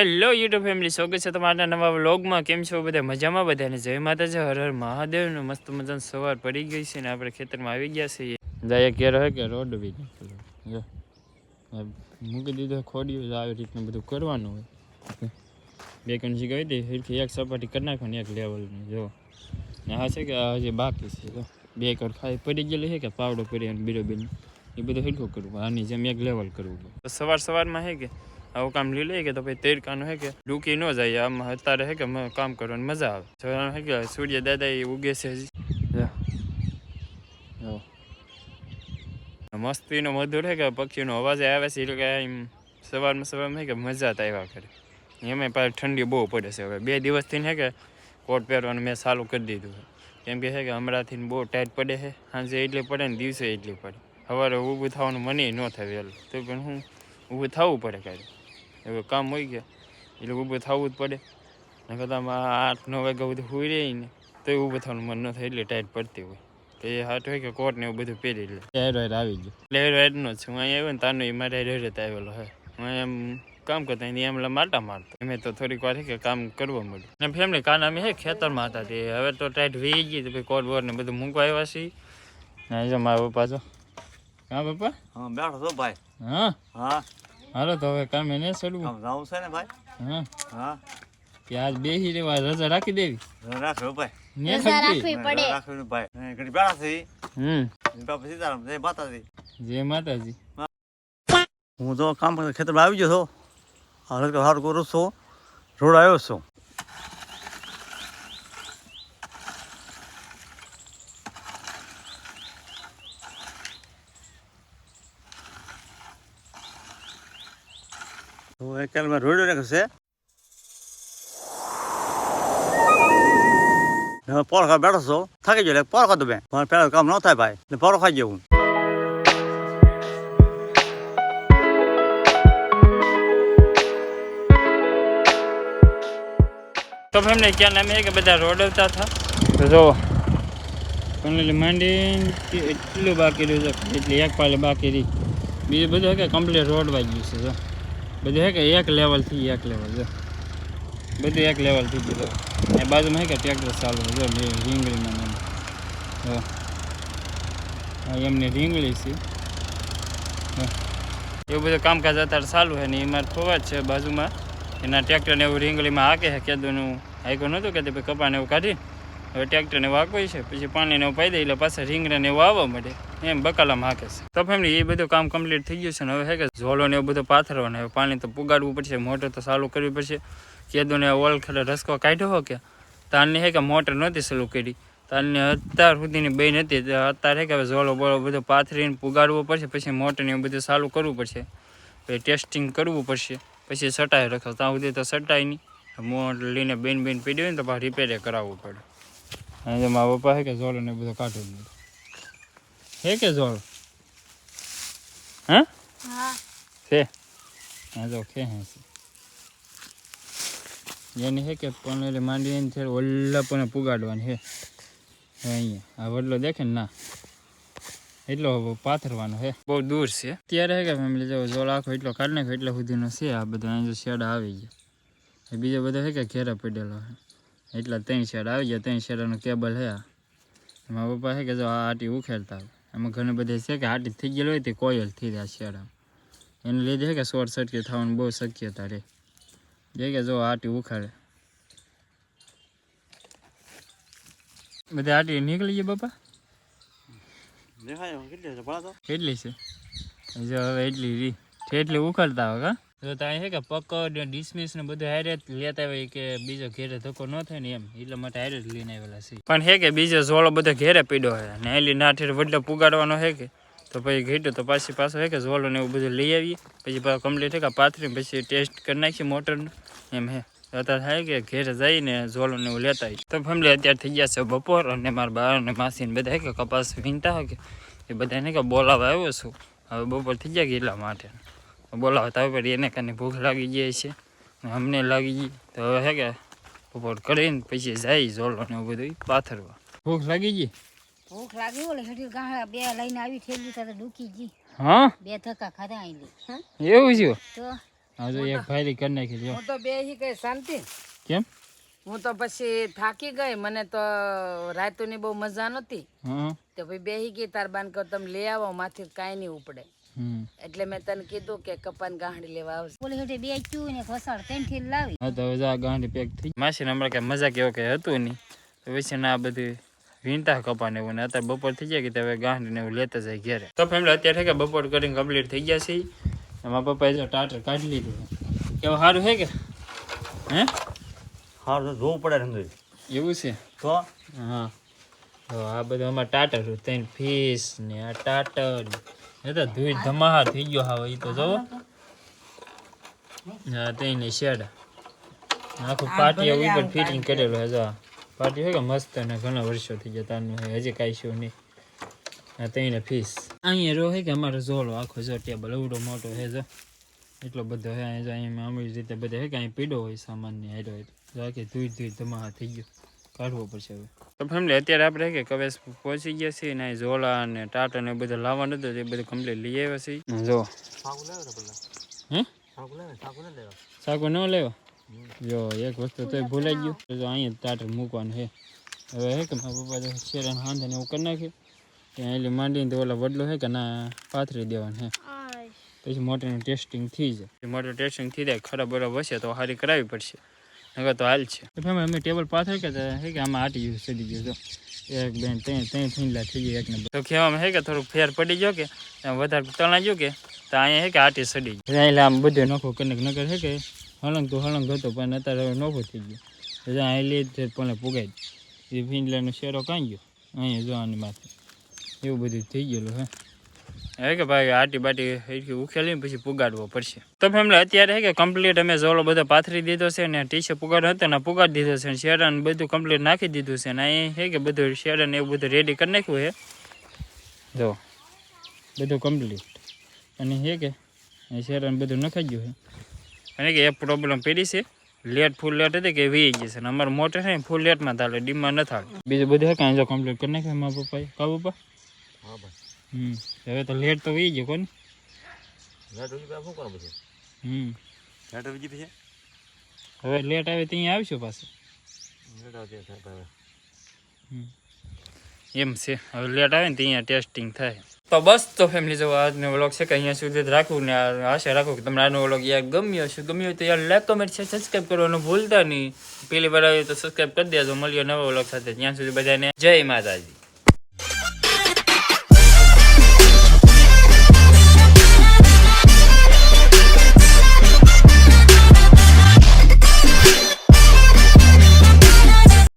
Hello YouTube family સ્વાગત છે તમારા નવા વ્લોગમાં. કેમ છો બધા? મજામાં બધાને જય માતાજી. હર હર મહાદેવ ને મસ્ત મજાનું સવાર પડી ગઈ છે ને આપણે ખેતરમાં આવી ગયા છીએ. જાય કે રહે કે રોડ બી મૂકી દીધો ખોડ્યું આવી રીતનું બધું કરવાનું હોય. બે કણસી ગઈ હતી ફીરથી એક સપાટી કરી નાખવાની એક લેવલની. જો. હા છે કે હજી બાકી છે જો. બે કર ખાઈ પડી ગયેલી છે કે પાવડો પડી અને બીડો બીન એ બધું હેઠું કરવું. આની જેમ એક લેવલ કરવું સવાર સવારમાં હે કે? આવું કામ લઈ લઈએ કે તો પછી તેરકાનું હે કે ડૂકી ન જાય આમ અત્યારે હે કે કામ કરવાની મજા આવે. સવારમાં હે કે સૂર્ય દાદા એ ઉગે છે. મસ્તીનો મધુર હે કે પક્ષીનો અવાજ આવે છે એટલે કે એમ સવારમાં સવારમાં હે કે મજા જ આવ્યા કરે. એમાં પાછી ઠંડી બહુ પડે છે હવે. બે દિવસથી હે કે કોટ પહેરવાનું મેં ચાલુ કરી દીધું કેમ કે હે કે હમણાંથી બહુ ટાઈટ પડે છે. સાંજે એટલી પડે ને દિવસે એટલી પડે. સવારે ઊભું થવાનું મને ન થાય વહેલું. તો પણ હું ઊભું થવું પડે કાંઈ હવે કામ હોય ગયા. એટલે ઊભું થવું જ પડે. ને કદાચ આમાં આઠ નવ વાગ્યા બધું હોઈ રહી ને તો ઊભું થવાનું મન ન થાય એટલે ટાઈટ પડતી હોય. તો એ હાટ હોય કે કોટ ને એવું બધું પહેરી લે. હેર આવી ગયું. એટલે હેર હેરનો જ છું. અહીંયા આવ્યો ને તારનો એ મારે હેર આવેલો હે. હું એમ કામ કરતા એની એમ માટા મારતો. એમ તો થોડીક વાર કે કામ કરવા મળ્યું ને ફેમિલી કાન અમે હે ખેતરમાં હતા તે. હવે તો ટાઈટ વી ગઈ તો ભાઈ કોટ બોર ને બધું મૂકવા આવ્યા છીએ. ને જો મારા પપ્પા જો. હા પપ્પા? હા બેઠો છો ભાઈ. હા? હા. હાલો તો હવે કામે ને ચડવું. જાવું છે ને ભાઈ? હા. હા. પ્યાજ આજ બેસી રેવા રજા રાખી દેવી? રાખો ભાઈ. ને રાખવી પડે. રાખવી ભાઈ. ઘડી બેઠા છે હમ. બાપા સીતારામ જય માતાજી. જય માતાજી. હું તો કામ ખેતરમાં આવી ગયો છો. હાલ સારું કરું છું. રોડ આવ્યો છું. તો એક મેં રોડ છે હવે પોર ખાવા બેઠો છો. થાકી ગયો એટલે પોર ખાધું મેં મારે પહેલાં કામ ન થાય ભાઈ. એટલે પોરો ખાઈ ગયો હું તો એમને ક્યાં નામે કે બધા રોડવતા હતા? તો જો માંડી એટલું બાકી રહ્યું છે એટલી એક પાલે બાકી રહી. બીજું બધું કે કમ્પ્લીટ રોડ વાગી ગયું છે જો. બધું હે કે એક લેવલથી એક લેવલ જો. બધું એક લેવલ ગયું જો એ બાજુમાં હે કે ટ્રેક્ટર ચાલુ જો રીંગણીમાં ને એમ. જો. એમની રીંગળી છે. એવું બધું કામકાજ અત્યારે ચાલુ છે ને એ મારે ખોવા જ છે બાજુમાં. એના ટ્રેક્ટરને એવું રીંગળીમાં હાકે છે કેદુનું હાઈકો નહોતું કે પછી કપાને એવું કાઢી હવે ટ્રેક્ટરને હાંકવું છે પછી પાણીને એવું પાઈ દે એટલે પાછા રીંગણાને એવું આવવા મળે એમ બકાલામાં હાકે છે. તો ફેમિલી, એ બધું કામ કમ્પ્લીટ થઈ ગયું છે ને હવે હે કે ઝોલો ને એવું બધું પાથરવાનું હવે પાણી તો પુગાડવું પડશે, મોટર તો ચાલુ કરવી પડશે. કેદુને ઓલ ખેડે રસકો કાઢ્યો હો કે? તારની હે કે મોટર નહોતી ચાલુ કરી. તારની અત્યાર સુધીની બે નથી અત્યારે હે કે હવે ઝોલો બોલો બધું પાથરીને પુગાડવું પડશે, પછી મોટરને એવું બધું ચાલુ કરવું પડશે. પછી ટેસ્ટિંગ કરવું પડશે, પછી સટાઈ રખાવ ત્યાં સુધી તો સટાય નહીં. મોટ લઈને બેન બેન પીડી હોય ને તો રિપેરે કરાવવું પડે. અને મારા પપ્પા હે કે ઝોલો ને બધું કાઢવું નથી હે કે ઝોલો હા હા છે હા જો કે હે છે એની હે કે પણ એટલે માંડી એને છે ઓલા પણ પુગાડવાની હે હે અહીંયા આ વડલો દેખે ને ના એટલો પાથરવાનો હે બહુ દૂર છે અત્યારે હે કે ફેમિલી જો જોલ આખો એટલો કાઢી નાખો એટલા સુધીનો છે આ બધો અહીં જો શેડા આવી ગયા એ બીજો બધો હે કે ઘેરા પડેલો હે એટલા ત્રણ શેડા આવી ગયા ત્રણ શેડાનો કેબલ હે આ એમાં પપ્પા છે કે જો આ આટી ઉખેડતા હોય એમાં ઘણી બધી છે કે હાટી થઈ ગયેલી હોય તે કોયલ થઈ જાય શિયાળામાં. એને લીધે કે શોર્ટ સર્કિટ થવાની બહુ શક્યતા રહે. જે કે જો હાટી ઉખાડે. બધી હાટી નીકળી ગઈ બાપા? કેટલી છે? કેટલી જો હવે એટલી રી. એટલી ઉખાડતા હોય કા જો ત્યાં છે કે પકડ ડિસમિસ ને બધું હારે લેતા હોય કે બીજો ઘેરે ધક્કો ન થાય ને એમ. એટલા માટે હારે જ લઈને આવેલા છે. પણ હે કે બીજો ઝોળો બધો ઘેરે પીડ્યો હોય ને એલી નાઠે વડલો પુગાડવાનો હે કે? તો પછી ઘેટ્યો તો પાછી પાછો હે કે ઝોળો ને એવું બધું લઈ આવીએ. પછી પાછું કમ્પ્લીટ હે કે પાથરી પછી ટેસ્ટ કરી નાખીએ મોટરનું. એમ હે. અત્યારે થાય કે ઘેરે જઈને ઝોળો ને એવું લેતા આવી તો ફેમિલી અત્યારે થઈ ગયા છે બપોર અને મારા બા અને માસી ને બધા કે કપાસ વીણતા હોય કે? એ બધાને કે બોલાવા આવ્યો છું. હવે બપોર થઈ ગયા કે એટલા માટે. બોલાવા તો હવે એને કારણે ભૂખ લાગી જાય છે. ને અમને લાગી ગઈ. તો હવે હે કે બપોર કરીને પછી જાય ઝોલો ને બધું પાથરવા. ભૂખ લાગી ગઈ? ભૂખ લાગી ઓલે હેઠી ગાહડા બે લઈને આવી થેલી તો ડૂકી ગઈ. હા? બે ધક્કા ખાધા આઈ એવું છે? તો? હા એક ફાયરી કરી નાખી જો. હું તો બે હી ગઈ શાંતિ. કેમ? હું તો પછી થાકી ગઈ. મને તો રાતુની બહુ મજા નહોતી. તો ભાઈ બેહી ગઈ તાર બાન કર તમે લઈ આવો માથે કાંઈ નહીં ઉપડે. એટલે મેં તને કીધું કે કપાન ગાંઠ લેવા આવશે ઓલી હેઠે બે ચૂ ને ઘોસાળ તેનથી લાવી. હા તો હવે જો આ ગાંઠી પેક થઈ માસી હમણાં કઈ મજાક એવો કઈ હતું નહીં. તો પછી ના બધું વીણતા કપાને એવું ને અત્યારે બપોર થઈ જાય કે હવે ગાંઠી ને એવું લેતા જાય ઘેરે. તો ફેમિલી અત્યારે કે બપોર કરીને કમ્પ્લીટ થઈ ગયા છે. મારા પપ્પાએ જો ટાટર કાઢી લીધું. કેવું સારું છે કે? હે? સારું તો જોવું પડે અંદર. એવું છે? તો? હા. તો આ બધું અમારે ટાટર ત્રણ ફીસ ને આ ટાટર. એ તો ધૂળ ધમાહા થઈ ગયો હવે એ તો જોવો હા તેની શેડ. આખું પાટી એવું ઉપર ફિટિંગ કરેલું હે જો. પાટી હોય કે મસ્ત ને ઘણા વર્ષો થઈ ગયા તારનું હોય. હજી કાંઈ શું નહીં. આ તેને ફીસ અહીંયા રહ્યો હે કે અમારો ઝોલો આખો જો ટેબલ એવડો મોટો હે જો. એટલો બધો હે અહીંયા જો અમરી રીતે બધા હે કે અહીં પીડો હોય સામાન્ય હારો હોય. જો આખી ધૂળ ધૂળ ધમાહા થઈ ગયો. કાઢવો પડશે હવે. તો ફેમિલી અત્યારે આપણે કે કવેશ પહોંચી ગયા છીએ ને ઝોલા ને ટાટા ને બધું લાવવાનું હતું એ બધું કમ્પ્લીટ લઈ આવ્યા છીએ. જો. સાકુ લેવા હે સાકુ લેવા સાકુ ને લેવા? સાકો ન લેવો? જો એક વસ્તુ તોય ભૂલાઈ ગયું. તો જો અહીંયા ટાટર મૂકવાનું છે. હવે હે કે મારા પપ્પા તો શેરાન હાંધે ને એવું કરી નાખ્યું ત્યાં એટલે માંડીને તો ઓલા વડલો હે કે ના પાથરી દેવાનું હે. પછી મોટરનું ટેસ્ટિંગ થઈ જાય. મોટર ટેસ્ટિંગ થઈ જાય ખરાબ બરાબર હશે તો હારી કરાવવી પડશે. નકર તો હાલ છે. ફેમિલી અમે ટેબલ પાછળ કે હે કે આમાં આટી ગયું સડી ગયું તો એક બેન ત્યાં ત્યાં થીંડલા થઈ ગયા નંબર તો કહેવામાં હે કે થોડુંક ફેર પડી ગયો કે વધારે તણા ગયો કે તો અહીંયા હે કે આટી સડી ગઈ. એટલે આમ બધું નોખો કનેક નગર હે કે હળંગ તો હળંગ હતો પણ અત્યારે હવે નોખો થઈ ગયો. એટલે અહીં લે તે પણ પુગાઈ એ ફીંડલાનો શેરો કાંઈ ગયો? અહીંયા જોવાની માથે. એવું બધું થઈ ગયેલું હે. હે કે ભાઈ, આટી બાટી ઉખેલીને પછી પુગાડવો પડશે. તો ફેમલે અત્યારે હે કે કમ્પ્લીટ અમે જોલો બધો પાથરી દીધો છે ને ટીશે પુગાડ હતો ને પુગાડી દીધો છે ને શેરા ને બધું કમ્પ્લીટ નાખી દીધું છે ને અહીં હે કે બધું શેરા ને એવું બધું રેડી કરી નાખ્યું છે જો, બધું કમ્પ્લીટ અને હે કે, અહીં શેરા ને બધું નખાઈ ગયું છે અને કે એ પ્રોબ્લેમ પડી છે લેટ ફૂલ લેટ હતી કે વી ગઈ છે ને અમારે મોટર છે ફૂલ લેટમાં થાલે ડીમમાં ન થાલે. બીજું બધું કાંઈ જો કમ્પ્લીટ કરી નાખ્યું મારા પપ્પાએ? કા પપ્પા? હા ભાઈ. હમ. હવે તો લેટ તો વી ગયો કોને લેટ ઉજી શું કરો પછી? હમ. લેટ ઉજી પછી? હવે લેટ આવે ત્યાં આવશું પાછું. લેટ આવતી ભાઈ એમ છે. હવે લેટ આવે ને ત્યાં ટેસ્ટિંગ થાય. તો બસ તો ફેમિલી જો આજનો વ્લોગ છે કે અહીંયા સુધી રાખવું ને આશા રાખું કે તમને આનો વ્લોગ યાર ગમ્યો હશે. ગમ્યો હોય તો યાર લાઈક કમેન્ટ છે સબસ્ક્રાઈબ કરવાનું ભૂલતા નહીં. પેલી વાર આવ્યું તો સબસ્ક્રાઈબ કરી દેજો. મળ્યો નવો વ્લોગ સાથે. ત્યાં સુધી બધાને જય માતાજી.